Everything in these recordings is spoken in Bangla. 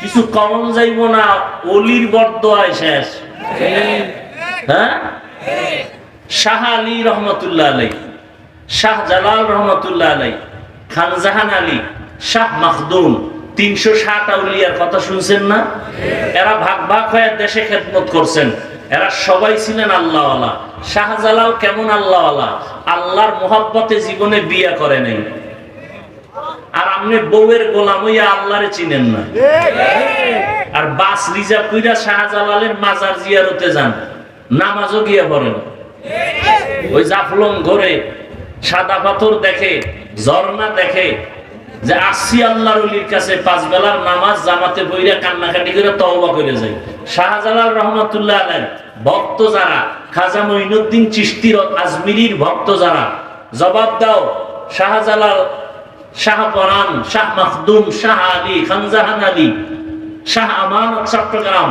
কিছু কমন যাইব না, অলির বরদোয়ায় শেষ। হ্যাঁ? শাহ আলী রহমতুল্লাহ আলাই শাহ জালাল রহমতুল্লাহ আলাই খানজাহান আলী, শাহ মাখদুম, তিনশো ষাট আউলিয়ার কথা শুনছেন না? এরা ভাগ ভাগ হয়ে দেশে খেদমত করছেন। এরা সবাই ছিলেন আল্লাহওয়ালা। শাহজালাল কেমন আল্লাহওয়ালা? আল্লাহর মোহাব্বতে জীবনে বিয়া করে নাই। আর আপনি বউয়ের গোলাম হইয়া আল্লাহরে চিনেন না। আর বাস রিজার্ভ কইরা শাহজালালের মাজার জিয়ারতে যান নামাজও গিয়া পড়েন। ওই জাফলং ঘরে সাদা পাথর দেখে ঝর্ণা দেখে যে আসি আল্লাহর অলির কাছে পাঁচ বেলার নামাজ জামাতে বইরা কান্নাকাটি করে তওবা করে যায়। শাহজালাল রহমাতুল্লাহ আলাইহ ভক্ত যারা খাজা মঈনুদ্দিন চিশতির আজমিরির ভক্ত যারা জবাব দাও শাহজালাল শাহ শাহ আলী খানজাহান আলী শাহ চট্টগ্রাম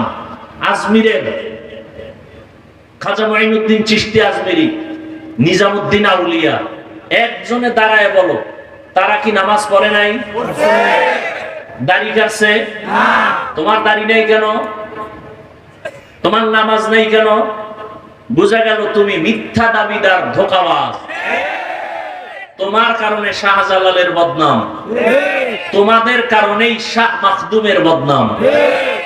আজমিরের খাজা মাইনুদ্দিন আজমেরি, নিজামুদ্দিন আউলিয়া, একজনে দাঁড়ায় বলো, তারা কি নামাজ পড়ে নাই? দাড়ি কাটছে? তোমার দাড়ি নেই কেন? তোমার নামাজ নেই কেন? বোঝা গেল তুমি মিথ্যা দাবিদার ধোকাবাজ। তোমার কারণে শাহজালালের বদনাম। তোমাদের কারণেই শাহ মাখদুমের বদনাম।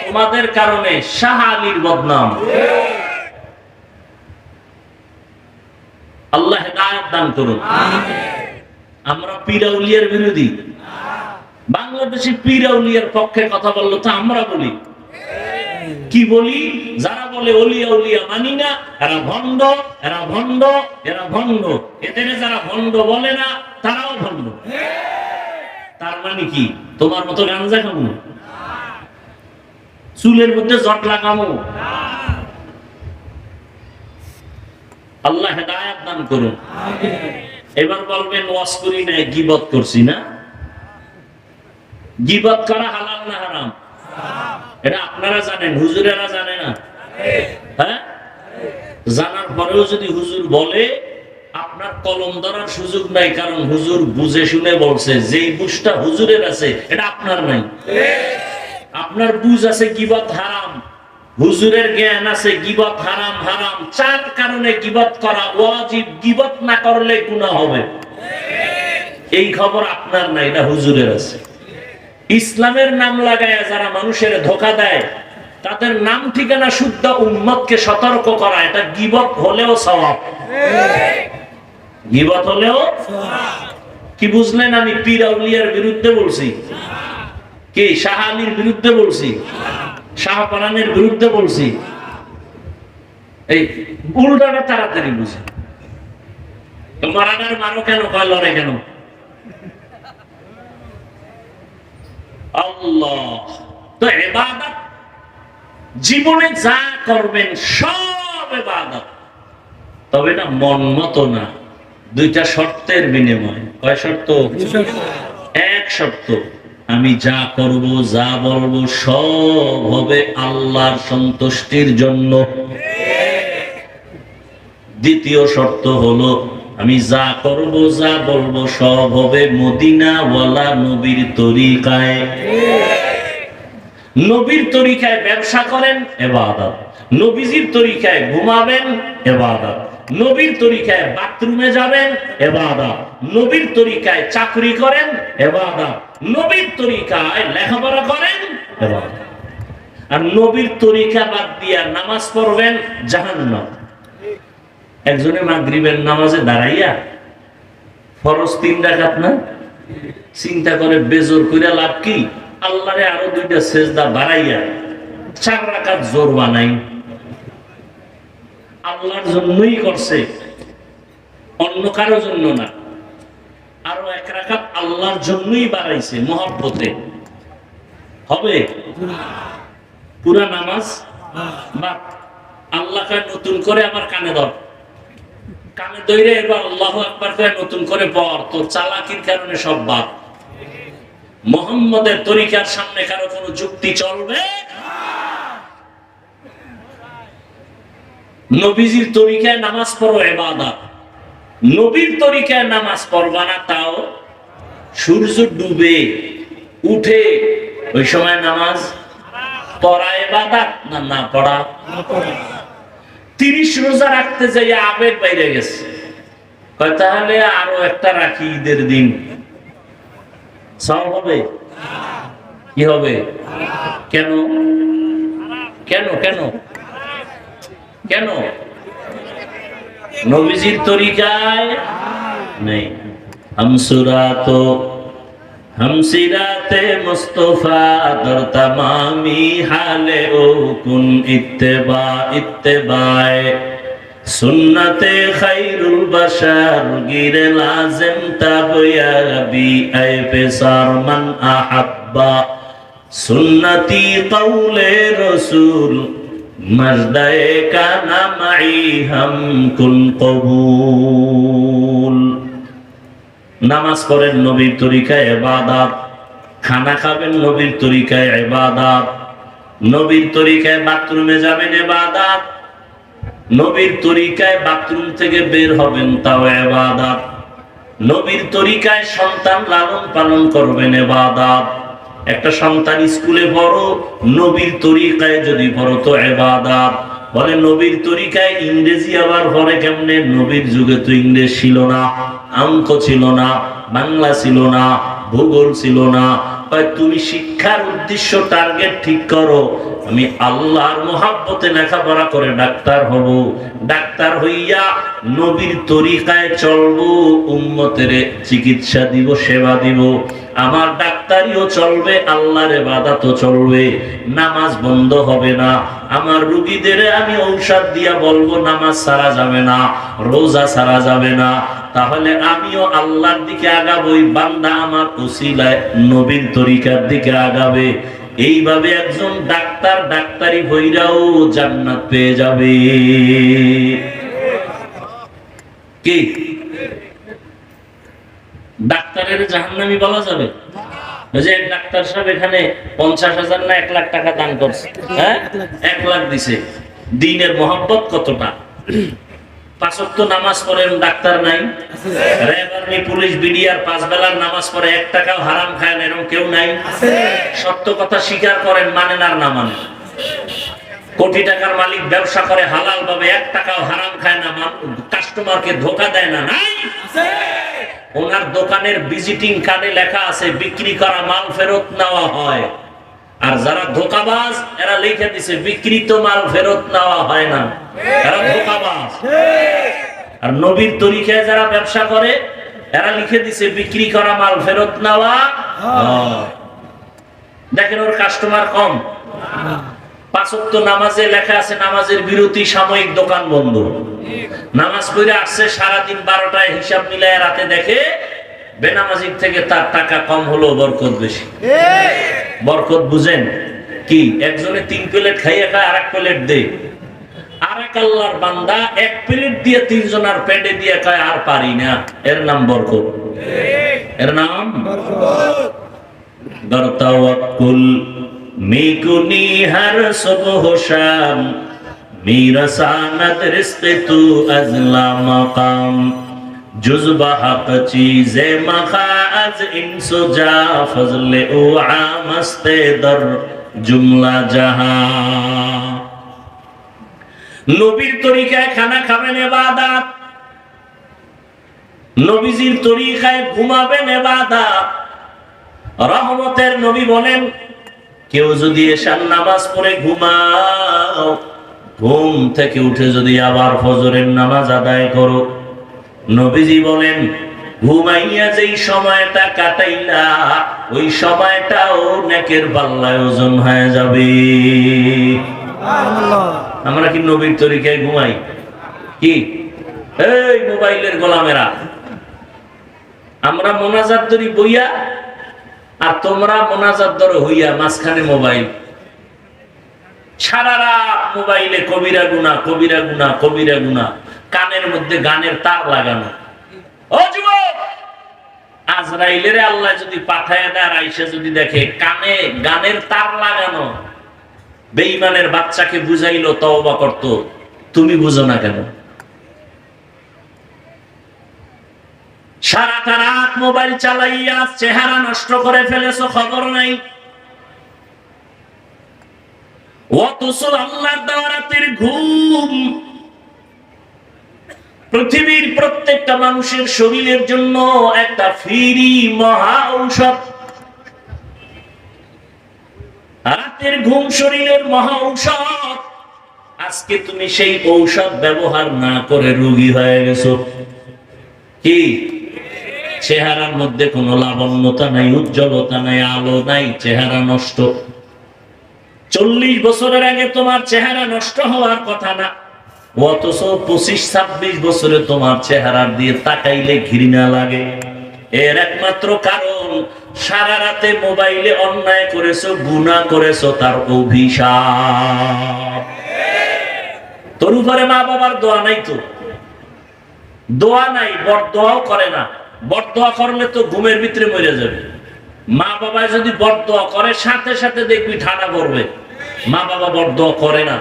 তোমাদের কারণে শাহ আলীর বদনাম। আল্লাহ দান করুন। আমরা বিরোধী। বাংলাদেশে পক্ষে কথা বলল তো আমরা বলি। কি বলি? যারা বলে অলিয়া উলিয়া মানি না, এরা ভণ্ড এরা ভণ্ড এরা ভণ্ড। এদের যারা ভণ্ড বলে না, তারাও ভণ্ড। তার মানে কি? তোমার মতো গাঞ্জা খামু? চুলের মধ্যে জট লাগামো? আল্লাহ হেদায়াত দান করুন। এবার বলবেন, ওয়াজ করি না গিবত করছি না। গিবত করা হালাল না হারাম? এটা আপনারা জানেন, হুজুরেরা জানে না? হ্যাঁ? জানার পরেও যদি হুজুর বলে, আপনার কলম ধরার সুযোগ নাই, কারণ হুজুর বুঝে শুনে বলছে, যেই বুঝটা হুজুরের আছে, এটা আপনার নাই। আপনার বুঝ আছে গিবত হারাম, হুজুরের জ্ঞান আছে গিবত হারাম হারাম। চার কারণে গিবত করা ওয়াজিব, গিবত না করলে গুনাহ হবে। এই খবর আপনার নাই, এটা হুজুরের আছে। ইসলামের নাম লাগায় যারা মানুষের ধোকা দেয়, তাদের নাম ঠিকানা শুদ্ধ উম্মতকে সতর্ক করা, এটা গিবত হলেও স্বভাব গিবত হলেও কি বুঝলেন আমি? পীর আউলিয়ার বিরুদ্ধে বলছি। কি? শাহ আলীর বিরুদ্ধে বলছি। শাহপালানের বিরুদ্ধে বলছি। এই উল্টাটা তাড়াতাড়ি বুঝে। মারানার মারো কেন? কয়, লড়ে কেন? আল্লাহ। তো এবাদত জীবনে যা করবেন সব এবাদত। তবে না মন মতো না। দুইটা শর্তের বিনিময়। কয় শর্ত? এক শর্ত আমি যা করব যা বলব সব হবে আল্লাহর সন্তুষ্টির জন্য। দ্বিতীয় শর্ত হলো আমি যা করব, যা বলব, সব হবে মদিনা ওয়ালা নবীর তরিকায়। নবীর তরিকায় ব্যবসা করেন, এবাদত। নবীজির তরিকায় ঘুমাবেন, এবাদত। নবীর তরিকায় বাথরুমে যাবেন, এবাদত। নবীর তরিকায় চাকরি করেন, এবাদত। নবীর তরিকায় লেখাপড়া করেন, এবাদত। আর নবীর তরিকা বাদ দিয়া নামাজ পড়বেন জাহান্নাম। একজনে মাগরিবের নামাজে দাঁড়াইয়া ফরজ তিন রাখাত না? চিন্তা করে বেজোর কইরা লাভ কি? আল্লাহরে আরও দুইটা সেজদা বাড়াইয়া চার রাখাত জোর বানাই। আল্লাহর জন্যই করছে, অন্য কারও জন্য না। আরও এক রাখাত আল্লাহর জন্যই বাড়াইছে মহাব্বতে। হবে? পুরা নামাজ? বা আল্লাহকে নতুন করে আমার কানে ধর। কানে দইরে এবার আল্লাহ একবার করে নতুন করে পর, তোর চালাকির কারণে সব বাদ। মোহাম্মদের তরিকার সামনে কারও কোনো যুক্তি চলবে? নবীজির তরিকায় নামাজ পড়ো, এবাদত। নবীর তরিকায় নামাজ পড়বা না, তাও সূর্য ডুবে, উঠে ওই সময় নামাজ পড়া, এবাদাত না না পড়া? তিরিশ রোজা রাখতে যাই আবেগ বাইরে গেছে। তাহলে আরও একটা রাখি ঈদের দিন। সব হবে? কি হবে? কেন? কেন কেন? কেন? নবীজির তরিকায় নেই। আমসুরা তো হামসিরাতে মুস্তফা দর তমামি হালে ও কুন ইত্তেবা ইত্তেবায় সুন্নতে খাইরুল বাশার গিরে লাজিম তাবয়াবি আই পেসার মান আহাব্বা সুন্নতি কৌলে রসুল মজদায়ে কানা মাই হাম কুন কবুল নামাজ পড়েন নবীর তরিকায় এবাদাত খানা খাবেন নবীর তরিকায় এবাদাত নবীর তরিকায় বাথরুমে যাবেন এবাদাত নবীর তরিকায় বাথরুম থেকে বের হবেন তাও এবাদাত নবীর তরিকায় সন্তান লালন পালন করবেন এবাদাত একটা সন্তান স্কুলে বড় নবীর তরিকায় যদি বড় তো এবাদাত বলে, নবীর তরিকায় ইংরেজি আবার পরে কেমনে? নবীর যুগে তো ইংরেজ ছিল না অঙ্ক ছিল না, বাংলা ছিল না, ভূগোল ছিল না। তুমি শিক্ষার উদ্দেশ্য, টার্গেট ঠিক করো। আমি আল্লাহর মোহাব্বতে লেখাপড়া করে ডাক্তার হব। ডাক্তার হইয়া নবীর তরিকায় চলবো, উম্মতের চিকিৎসা দিব, সেবা দিব। আমার ডাক্তারিও চলবে, আল্লাহর বাদাতও চলবে, নামাজ বন্ধ হবে না। আমার রুগীদের আমি ঔষধ দিয়া বলব, নামাজ সারা যাবে না, রোজা সারা যাবে না। তাহলে আমিও আল্লাহর দিকে আগাবই বান্দা আমার উসিলায় নবীর তরিকার দিকে আগাবে। এইভাবে একজন ডাক্তার ডাক্তারি ভৈরাও জান্নাত পেয়ে যাবে। কি? ডাক্তারের জাহান্নামি বলা যাবে? যে ডাক্তার সাহেব এখানে পঞ্চাশ হাজার না এক লাখ টাকা দান করছে। হ্যাঁ? এক লাখ দিছে। দিনের মহব্বত কতটা? পাঁচক্ত নামাজ পড়েন ডাক্তার নাই। পুলিশ বিডিআর পাঁচ বেলার নামাজ পড়ে এক টাকাও হারাম খায় না এরকম কেউ নাই। সত্য কথা স্বীকার করেন মানেন আর না মানেন। কোটি টাকার মালিক ব্যবসা করে হালাল ভাবে এক টাকাও হারাম খায় না কাস্টমারকে ধোকা দেয় না নাই? ওনার দোকানের ভিজিটিং কার্ডে লেখা আছে, বিক্রি করা মাল ফেরত নেওয়া হয়। আর যারা ধোকাবাজ, এরা লিখে দিছে, বিক্রিত মাল ফেরত নেওয়া হয় না। এরা ধোকাবাজ। আর নবীর তরিকায় যারা ব্যবসা করে, এরা লিখে দিছে, বিক্রি করা মাল ফেরত নেওয়া দেখেন ওর কাস্টমার কম। পাঁচক্ত নামাজে লেখা আছে নামাজের বিরতি সাময়িক দোকান বন্ধ। নামাজ পড়ে আসছে সারাদিন বারোটায় হিসাব মিলায় রাতে দেখে বেনামাজির থেকে তার টাকা কম হলো বরকত বেশি। বরকত বুঝেন? কি? একজনে তিন প্লেট খাইয়ে খায় আর এক প্লেট দে আর এক আল্লাহর বান্দা এক প্লেট দিয়ে তিনজনের পেটে দিয়ে খায় আর পারি না। এর নাম বরকত। এর নাম? توکل میکنی هر صبح و شام میرساند رزق تو از لا مقام جز به حق چیز مخا از انس و جا فضل او عام است در جمله جهان নবীর তরিকায় খানা খাবেন এবাদাত নবীজির তরিকায় ঘুমাবেন এবাদাত রহমতের নবী বলেন কেউ যদি এসার নামাজ পড়ে ঘুমাও ঘুম থেকে উঠে যদি আবার ফজরের নামাজ আদায় করো। নবীজি বলেন ঘুমাইয়া যেই সময়টা কাটাইলা ওই সময়টাও নেকের পাল্লায় ওজন হয়ে যাবে। আমরা কি নবীর তরিকায় ঘুমাই? কি? এই মোবাইলের গোলামেরা। আমরা মোনাজাত ধরি বইয়া আর তোমরা মোনাজাত ধরো হইয়া মাঝখানে মোবাইল। সারা রাত মোবাইলে কবিরা গুনা কবিরা গুনা কবিরা গুনা কানের মধ্যে গানের তার লাগানো। আজরাইলের আল্লাহ যদি পাঠায় দেয় আর যদি দেখে কানে গানের তার লাগানো, বেঈমানের বাচ্চাকে বুঝাইলো, তওবা করতো। তুমি বুঝো না কেন? সারাটা রাত মোবাইল চালাইয়া চেহারা নষ্ট করে ফেলেছো, খবর নাই। রাতের ঘুম পৃথিবীর প্রত্যেকটা মানুষের শরীরের জন্য একটা ফিরি মহা ঔষধ। রাতের ঘুম শরীরের মহা ঔষধ। আজকে তুমি সেই ঔষধ ব্যবহার না করে রোগী হয়ে গেছো। কি? চেহারার মধ্যে কোনো লাবণ্যতা নাই, উজ্জ্বলতা নাই, আলো নাই, চেহারা নষ্ট। চল্লিশ বছরের আগে তোমার চেহারা নষ্ট হওয়ার কথা না। অথচ পঁচিশ, ছাব্বিশ বছরে তোমার চেহারার দিয়ে তাকাইলে ঘৃণা লাগে। এর একমাত্র কারণ, সারা রাতে মোবাইলে অন্যায় করেছ গুণা করেছ, তার অভিশাপ। তোর উপরে মা বাবার দোয়া নাই তো? দোয়া নাই বর দোয়াও করে না। বর দোয়া করলে তো ঘুমের ভিতরে মরে যাবে। মা বাবা যদি বর দোয়া করে, সাথে সাথে দেখবি ঠাডা করবে মা বাবা বর দোয়া করে না।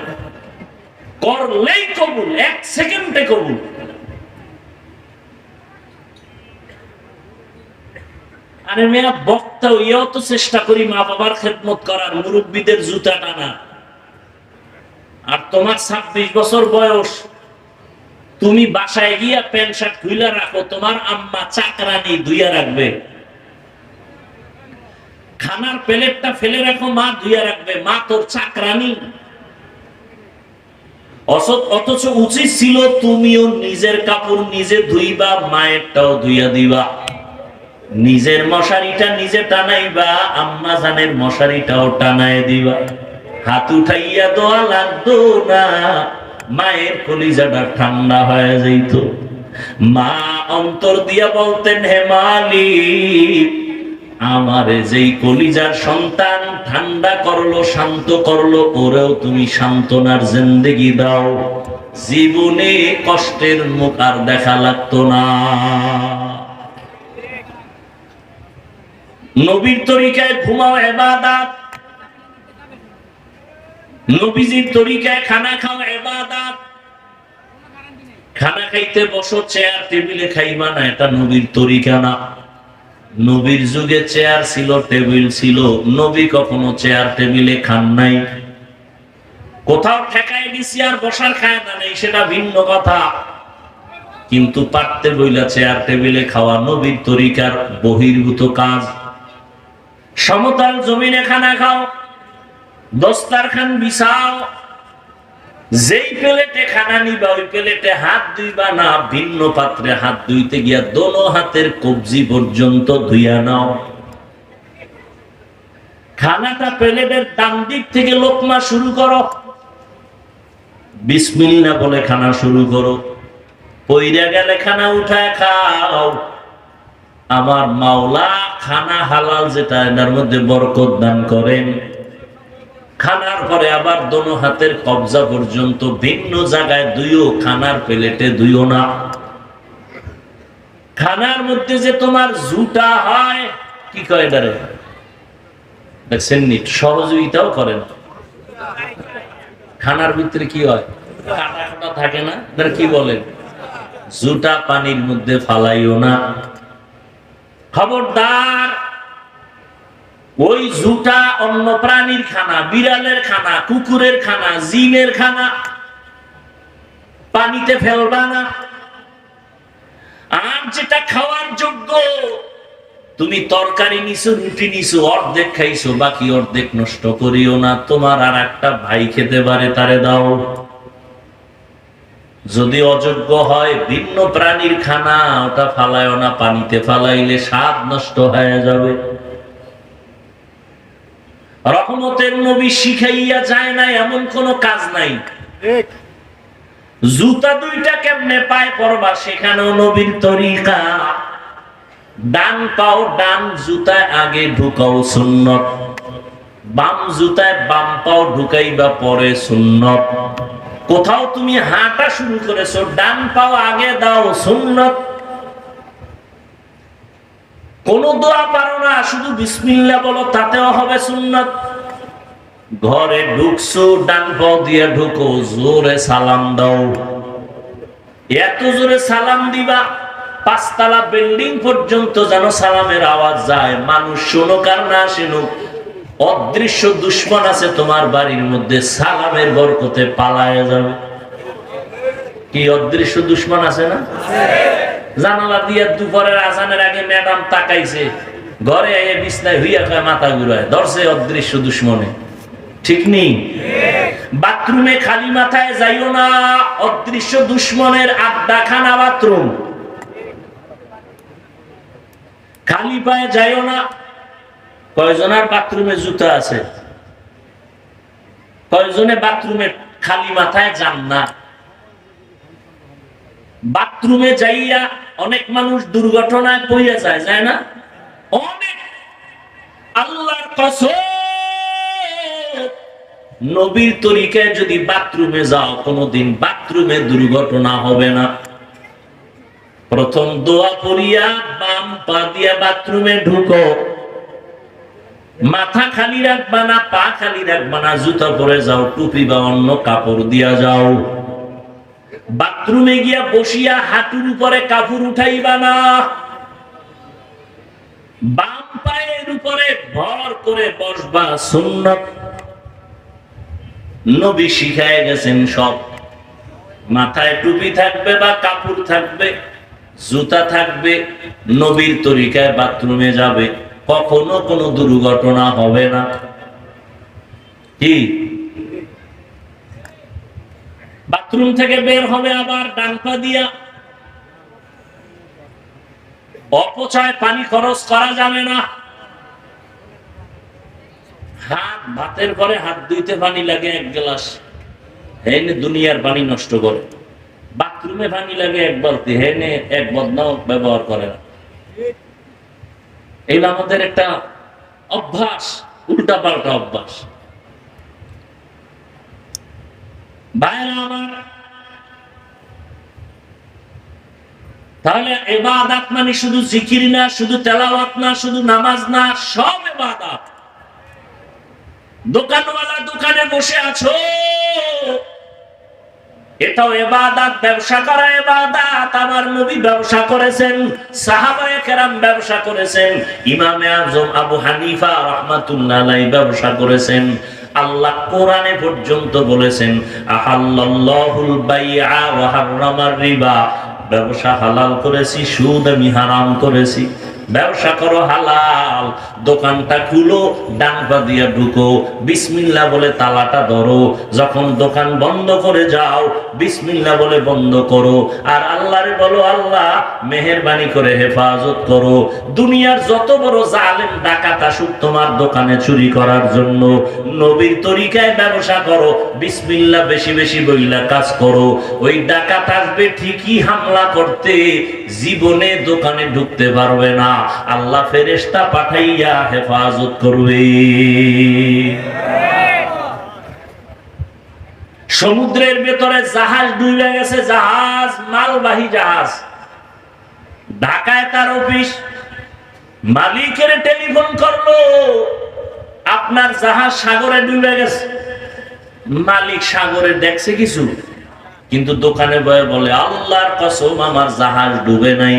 করলেই কবুল, এক সেকেন্ডে কবুল। আরে মেয়া, বক্তা ইয়েও তো চেষ্টা করি মা বাবার খেদমত করার, মুরব্বীদের জুতা টানা। আর তোমার ছাব্বিশ বছর বয়স তুমি বাসায় গিয়া প্যান্ট শার্ট খুইলা রাখো, তোমার আম্মা চাকরানি ধুইয়া রাখবে। খানার প্লেটটা ফেলে রাখো, মা ধুইয়া রাখবে, মা তোর চাকরানি। অথচ উচিত ছিল তুমিও নিজের কাপড় নিজে ধুইবা, মায়েরটাও ধুইয়া দিবা। নিজের মশারিটা নিজে টানাইবা, আম্মা জানের মশারিটাও টানায় দিবা। হাত উঠাইয়া দোয়া লাগতো না। মায়ের কলিজাটা ঠান্ডা হয়ে যাইত। মা অন্তর দিয়া বলতেন, হে মালিক, আমারে যেই কলিজার সন্তান ঠান্ডা করল, শান্ত করল, ওরেও তুমি সান্ত্বনার জিন্দেগি দাও। জীবনে কষ্টের মুখ আর দেখা লাগতো না। নবীর তরিকায় ঘুমাও এবাদাত। নবীজির তরিকায় খানা খাও, এবাদাত। খানা খাইতে বসো, চেয়ার টেবিলে খাইবা না, এটা নবীর তরিকা না। নবীর যুগে চেয়ার ছিল, টেবিল ছিল। নবী কখনো চেয়ার টেবিলে খান নাই। কোথাও ঠেকায় দিছি আর বসার খায় না নেই, সেটা ভিন্ন কথা। কিন্তু পারতে বইলা চেয়ার টেবিলে খাওয়া নবীর তরিকার বহির্ভূত কাজ। সমতল জমিনে খানা খাও দস্তারখান বিছাও যেই প্লেটে খানা নিবা, ওই প্লেটে হাত ধুইবা না, ভিন্ন পাত্রে হাত ধুইতে গিয়া দোনো হাতের কবজি পর্যন্ত ধুইয়া নাও। খানাটা প্লেটের ডান দিক থেকে লোকমা শুরু করো। বিসমিল্লা বলে খানা শুরু করো। পইরা গেলে খানা উঠায় খাও। আমার মাওলা খানা হালাল যেটা, এটার মধ্যে বরকত দান করেন। খানার পরে আবার দোনো হাতের কবজা পর্যন্ত ভিন্ন জায়গায় দুইও খানার প্লেটে দুইও না। খানার মধ্যে যে তোমার জুটা হয়, কি কয় এটারে? দেখছেন সহযোগিতাও করেন। খানার ভিতরে কি হয়? থাকে না? কি বলেন? জুটা পানির মধ্যে ফালাইও না। খবরদার ওই জুটা অন্য প্রাণীর খানা, বিড়ালের খানা, কুকুরের খানা, জিনের খানা, পানিতে ফেলবা না। আর যেটা খাওয়ার যোগ্য, তুমি তরকারি নিছো, রুটি নিছো, অর্ধেক খাইছো, বাকি অর্ধেক নষ্ট করিও না। তোমার আর একটা ভাই খেতে পারে, তারে দাও। যদি অযোগ্য হয়, ভিন্ন প্রাণীর খানা, ওটা ফালায় না, পানিতে ফালাইলে স্বাদ নষ্ট হয়ে যাবে। রহমতের নবী শিখাইয়া যায় না এমন কোন কাজ নাই। জুতা দুইটা কেমনে পায় পরবা সেখানেও নবীর তরিকা। ডান পাও ডান জুতায় আগে ঢুকাও সুন্নত। বাম জুতায় বাম পাও ঢুকাইবা পরে সুন্নত। কোথাও তুমি হাঁটা শুরু করেছ ডান পাও আগে দাও সুন্নত। কোন দোয়া পারো না, শুধু বিসমিল্লা বলো, তাতেও হবে সুন্নত। ঘরে ঢুকছো ডান দিয়ে ঢুকো, জোরে সালাম দাও। এত জোরে সালাম দিবা, পাঁচতলা বিল্ডিং পর্যন্ত যেন সালামের আওয়াজ যায়। মানুষ শুনুক আর না শুনুক অদৃশ্য দুশ্মন আছে তোমার বাড়ির মধ্যে, সালামের বরকতে পালায় যাবে। কি অদৃশ্য দুশ্মন আছে না? জানালা দিয়ে দুপুরের আজানের আগে ম্যাডাম তাকাইছে। ঘরে এসে বিছনায় হইয়া খায় মাথা ঘুরায়। ধরছে অদৃশ্য দুশ্মনে। ঠিক নেই? বাথরুমে খালি মাথায় যাইও না, অদৃশ্য দুশ্মনের আড্ডাখানা বাথরুম। খালি পায়ে যাইও না। কয়জনের বাথরুমে জুতা আছে? কয়জনে বাথরুমে খালি মাথায় যান না বাথরুমে যাইয়া অনেক মানুষ দুর্ঘটনায় পড়িয়া যায় যায় না? অনেক। আল্লাহর কসম, নবীর তরিকায় যদি বাথরুমে যাও, কোনোদিন বাথরুমে দুর্ঘটনা হবে না। প্রথম দোয়া পড়িয়া, বাম পা দিয়া বাথরুমে ঢুকো। মাথা খালি রাখবা না, পা খালি রাখবা না, জুতা পরে যাও, টুপি বা অন্য কাপড় দিয়া যাও। বাথরুমে গিয়া বসিয়া হাঁটুর উপরে কাপড় উঠাইবা না। বাম পায়ের উপরে ভর করে বসবা সুন্নত। নবী শিখায় গেছেন সব। মাথায় টুপি থাকবে বা কাপড় থাকবে, জুতা থাকবে, নবীর তরিকায় বাথরুমে যাবে। কখনো কোনো দুর্ঘটনা হবে না। কি? বাথরুম থেকে বের হবে আবার ডান পা দিয়া। অপচয় পানি খরচ করা যাবে না। হাত ভাতের পরে হাত ধুইতে পানি লাগে এক গ্লাস। হেনে দুনিয়ার পানি নষ্ট করে। বাথরুমে পানি লাগে এক বালতি, হেনে এক বদনাও ব্যবহার করে না। এগুলো আমাদের একটা অভ্যাস উল্টা পাল্টা অভ্যাস। ভাইরা আমার তাহলে এবাদাত মানে শুধু জিকির না, শুধু তেলাওয়াত না, শুধু নামাজ না, সব এবাদাত দোকানওয়ালা দোকানে বসে আছো। এটাও এবাদাত ব্যবসা করা এবাদাত আমার নবী ব্যবসা করেছেন, সাহাবায়ে কেরাম ব্যবসা করেছেন, ইমামে আজম আবু হানিফা রহমাতুল্লাহ ব্যবসা করেছেন। আল্লাহ কোরআনে পর্যন্ত বলেছেন, আহাল্লাল্লাহুল বাইআ ওয়া হাররামার রিবা। ব্যবসা হালাল করেছি, সুদ আমি হারাম করেছি। ব্যবসা করো হালাল, দোকানটা খুলো ডান পা দিয়া ঢুকো, বিসমিল্লা বলে তালাটা ধরো, যখন দোকান বন্ধ করে যাও, বিসমিল্লা বলে বন্ধ করো, আর আল্লাহরে বলো, আল্লাহ, মেহেরবানি করে হেফাজত করো। দুনিয়ার যত বড় জালেম, ডাকাত আসুক তোমার দোকানে চুরি করার জন্য, নবীর তরিকায় ব্যবসা করো, বিসমিল্লা বেশি বেশি বইলা কাজ করো। ওই ডাকাত আসবে ঠিকই হামলা করতে, জীবনে দোকানে ঢুকতে পারবে না। আল্লাহ ফেরেস্তা পাঠাইয়া হেফাজত করবে। সমুদ্রের ভেতরে জাহাজ ডুবে গেছে, জাহাজ, মালবাহী জাহাজ। ঢাকায় তার অফিস, মালিকের টেলিফোন করল, আপনার জাহাজ সাগরে ডুবে গেছে। মালিক সাগরে দেখছে কিছু, কিন্তু দোকানে বয়ে বলে, আল্লাহর কসম, আমার জাহাজ ডুবে নাই।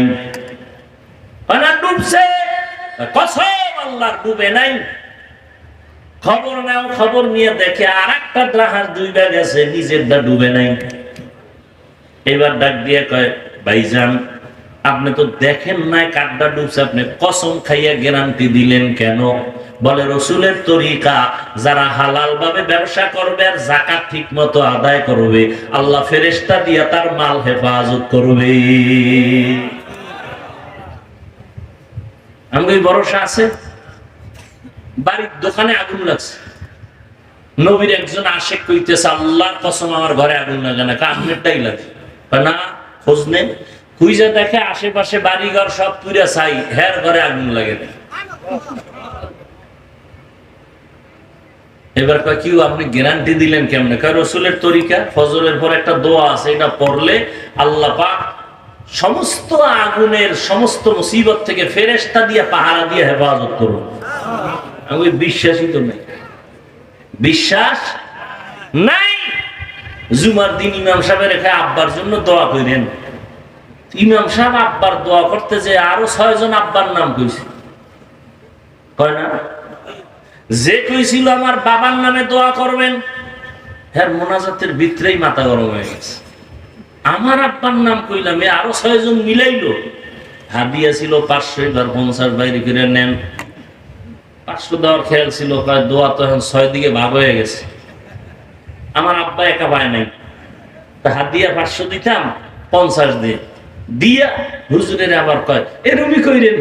এবার ডাক দিয়ে কয়, ভাইজান, আপনি তো দেখেন নাই কাঠটা ডুবছে, আপনি কসম খাইয়া গ্যারান্টি দিলেন কেন? বলে, রসুলের তরিকা, যারা হালাল ভাবে ব্যবসা করবে আর জাকাত ঠিক মতো আদায় করবে, আল্লাহ ফেরেস্তা দিয়া তার মাল হেফাজত করবে। আমাকে ভরসা আছে? বাড়ির দোকানে আগুন লাগছে। নবীর একজন আশেক কইতেছে, আল্লাহর কসম আমার ঘরে আগুন লাগে না কামেরটাই লাগে। না, খোঁজ নেই। খুঁজে দেখে আশেপাশে বাড়িঘর সব পুরা চাই হের ঘরে আগুন লাগে না। এবার কয় কি আপনি গ্যারান্টি দিলেন কেমনে? কয়, রসুলের তরিকা, ফজরের পর একটা দোয়া আছে, এটা পড়লে আল্লাহ পাক সমস্ত আগুনের সমস্ত মুসিবত থেকে ফেরেস্তা দিয়ে পাহারা দিয়ে হেফাজত করুন। আমি বিশ্বাসই তো নেই। বিশ্বাস নাই। জুমার দিন ইমাম রেখে আব্বার জন্য দোয়া করেন ইমাম সাহেব আব্বার দোয়া করতে যে আরও ছয় জন আব্বার নাম কইছে। কয় না? যে কইছিল আমার বাবার নামে দোয়া করবেন হ্যাঁ মোনাজাতের ভিতরেই মাথা গরম হয়ে গেছে। আমার আব্বার নাম কইলাম, এ আরও ছয়জন মিলাইলো। হাদিয়া ছিল পাঁচশো, এবার পঞ্চাশ বাইরে করে নেন। পাঁচশো দেওয়ার খেয়াল ছিল দোয়া তো এখন ছয় দিকে ভাগ হয়ে গেছে। আমার আব্বা একা পায় নাই। তা হাদিয়া পাঁচশো দিতাম, পঞ্চাশ দিয়ে। দিয়া হুজুরের আবার কয়, এরমই কইরেন।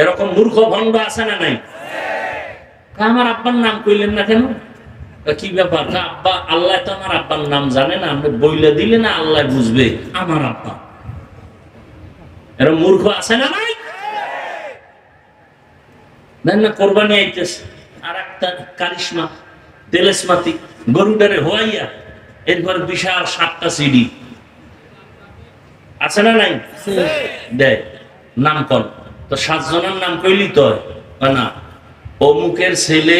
এরকম মূর্খ ভণ্ড আছে না নাই? আমার আব্বার নাম কইলেন না কেন? কি ব্যাপার? না আব্বা, আল্লাহ তো আমার আব্বার নাম জানে না, আপনি বইলে দিলে না আল্লাহ বুঝবে? আমার আব্বা। এরকম মূর্খ আছে না নাই? না, কোরবানি আইতেছে। আর একটা কারিশমা, তেলেসমাতি, গরুটারে হোয়াইয়া, এরপর বিশাল সাতটা সিডি। আছে না নাই? দেয় নাম কর। তো সাতজনের নাম কইলি তো? না, অমুকের ছেলে,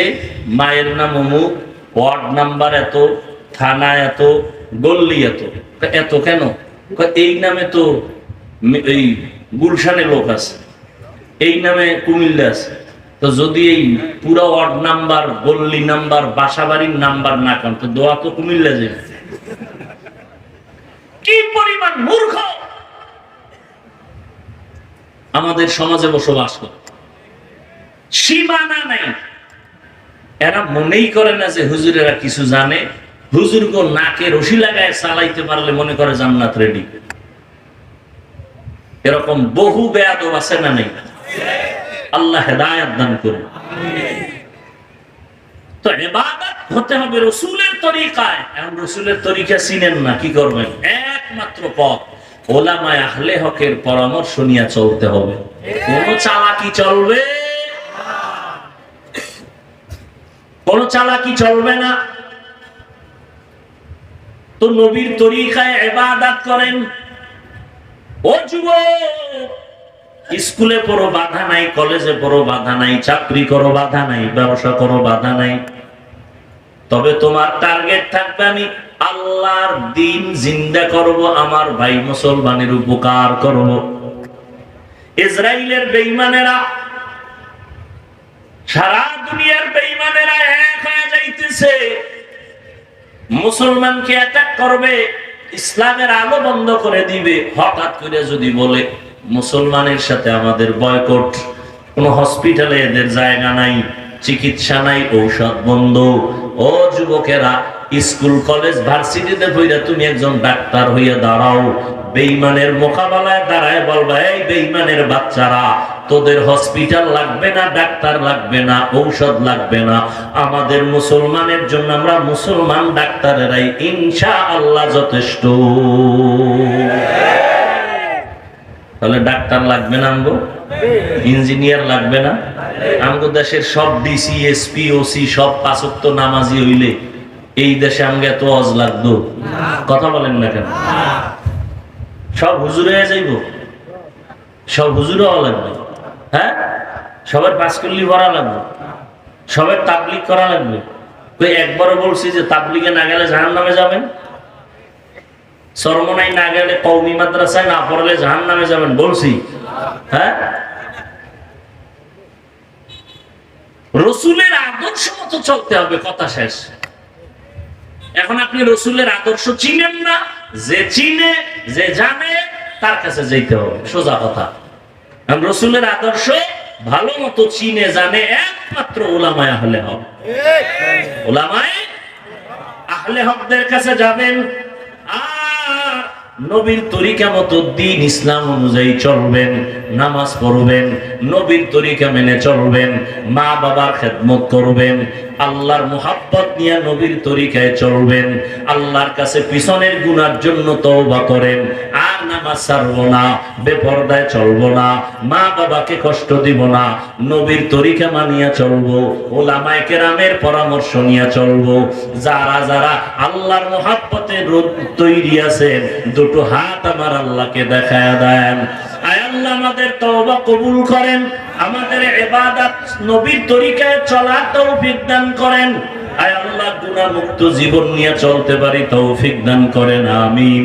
মায়ের নাম অমুক ওয়ার্ড নাম্বার এত, থানা এত, গল্লি এত। এত কেন? এই নামে তো এই গুলশানে লোক আছে, এই নামে কুমিল্লা আছে। তো যদি এই পুরো ওয়ার্ড নাম্বার, গল্লি নাম্বার, বাসাবাড়ির নাম্বার না কান তো দোয়া তো কুমিল্লা যে কি পরিমাণ মূর্খ! আমাদের সমাজে বসবাস করে। সীমানা নাই। এরা মনেই করে না যে হুজুরেরা কিছু জানে। হুজুর গো নাকে রশি লাগায় চালাইতে পারলে মনে করে জান্নাত রেডি এরকম বহু বেয়াদব আছে না নেই? আল্লাহ হেদায়াত দান করুন। তো ইবাদত হতে হবে রসুলের তরিকায়। এখন রসুলের তরিকা চিনেন না, কি করবেন? একমাত্র পথ। ওলামায় আহলে হকের পরামর্শ নিয়ে চলতে হবে। কোন চালাকি চলবে? কোন চালাকি চলবে না? তো নবীর তরিকায় ইবাদত করেন। ও যুবক, স্কুলে পড়ো, বাধা নাই, কলেজে পড়ো, বাধা নাই, চাকরি করো, বাধা নাই, ব্যবসা করো, বাধা নাই। তবে তোমার টার্গেট থাকবে আমি আল্লাহর দিন জিন্দা করব, আমার ভাই মুসলমানের উপকার করব। ইসরায়েলের বেঈমানেরা সারা দুনিয়ার বেঈমানেরা এক হয়ে যাইতেছে। মুসলমানকে অ্যাটাক করবে, ইসলামের আলো বন্ধ করে দিবে। হঠাৎ করে যদি বলে, মুসলমানের সাথে আমাদের বয়কট, কোন হসপিটালে এদের জায়গা নাই, চিকিৎসা নাই, ঔষধ বন্ধ। ও যুবকেরা, স্কুল, কলেজ, ভার্সিটিতে পড়া তুমি একজন ডাক্তার হইয়া দাঁড়াও। বেইমানের মোকাবেলায় দাঁড়ায় বলবা, এই বেইমানের বাচ্চারা, তোদের হসপিটাল লাগবে না, ডাক্তার লাগবে না, ঔষধ লাগবে না। আমাদের মুসলমানের জন্য আমরা মুসলমান ডাক্তারেরাই ইনশা আল্লাহ যথেষ্ট। তাহলে ডাক্তার লাগবে না আমগো? ইঞ্জিনিয়ার লাগবে না? আমগো দেশের সব ডিসি, এসপি, ওসি, সব পাঁচক্ত নামাজি হইলে এই দেশে আমগে এত অজ লাগতো? কথা বলেন না কেন? সব হুজুরে হয়ে যাইব? সব হুজুরে হওয়া লাগবে। হ্যাঁ? সবার পাঁচ করলি ভরা লাগবে। সবার তাবলিক করা লাগবে। তো একবারও বলছি যে তাবলিগে না গেলে জাহান নামে যাবেন। সরমনাই না গেলে কৌমি মাদ্রাসায় না পড়লে জাহান নামে যাবেন, বলছি। হ্যাঁ? রসুলের আদর্শ মতো চলতে হবে, কথা শেষ। এখন আপনি রসুলের আদর্শ চিনেন না যে চিনে যে জানে তার কাছে যেতে হবে। সোজা কথা। রসুলের আদর্শ ভালো মতো চিনে জানে একমাত্র ওলামায় আহলে হক। ওলামায় আহলে হকদের কাছে যাবেন নবীর তরিকা মতো দিন ইসলাম অনুযায়ী চলবেন, নামাজ পড়বেন, নবীর তরিকা মেনে চলবেন, মা বাবার খেদমত করবেন, আল্লাহর মোহাব্বত নিয়ে নবীর তরিকায় চলবেন, আল্লাহর কাছে পিছনের গুনার জন্য তওবা করেন, আর নামাজ ছাড়বো না, বেপরদায় চলবো না, মা বাবাকে কষ্ট দিব না, নবীর তরিকা মানিয়া চলবো, ওলামায়ে কেরামের পরামর্শ নিয়ে চলবো, যারা যারা আল্লাহর মোহাব্বতে তৈরি আছেন দুটো হাত আমার আল্লাহকে দেখায় দেন। আমাদের তওবা কবুল করেন, আমাদের ইবাদত নবীর তরিকায় চলার তৌফিক দান করেন। আয় আল্লাহ, গুনাহমুক্ত জীবন নিয়ে চলতে পারি, তৌফিক দান করেন, আমিন।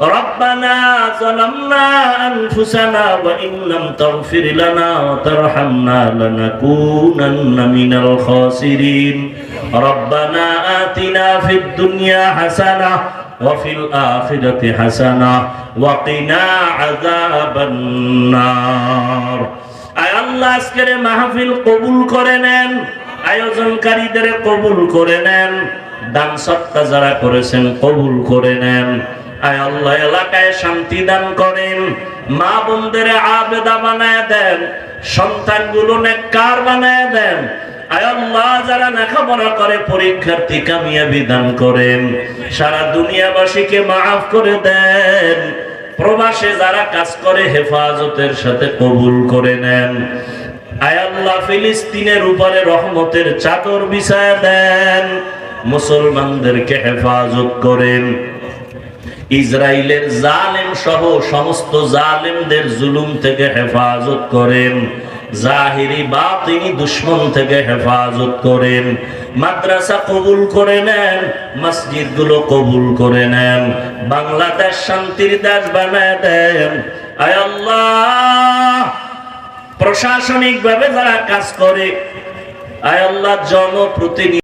ربنا ظلمنا أنفسنا وإن لم تغفر لنا وترحمنا لنكونن من الخاسرين ربنا آتنا في الدنيا حسنة وفي الآخرة حسنة وقنا عذاب النار আয় আল্লাহ আজকের মাহফিল কবুল করে নেন আয়োজনকারীদের কবুল করে নেন দান সত্তা যারা করেছেন কবুল করে নেন আয় আল্লাহ, এলাকায় শান্তি দান করেন। মা বোনদের আবেদা বানায় দেন। সন্তানগুলো নেককার বানায় দেন। যারা করে, পরীক্ষার্থী কামিয়াবি দান করেন। সারা দুনিয়াবাসীকে মাফ করে দেন। প্রবাসে যারা কাজ করে, হেফাজতের সাথে কবুল করে নেন। আয় আল্লাহ, ফিলিস্তিনের উপরে রহমতের চাদর বিছায় দেন। মুসলমানদেরকে হেফাজত করেন। ইসরায়েলের জালেম সহ সমস্ত জালেমদের জুলুম থেকে হেফাজত করেন। জাহিরি বা তিনি দুশ্মন থেকে হেফাজত করেন। মাদ্রাসা কবুল করে নেন মসজিদগুলো কবুল করে নেন। বাংলাদেশ শান্তির দেশ বানায় দেন। প্রশাসনিক ভাবে যারা কাজ করে, আয় আল্লাহ, জনপ্রতিনিধি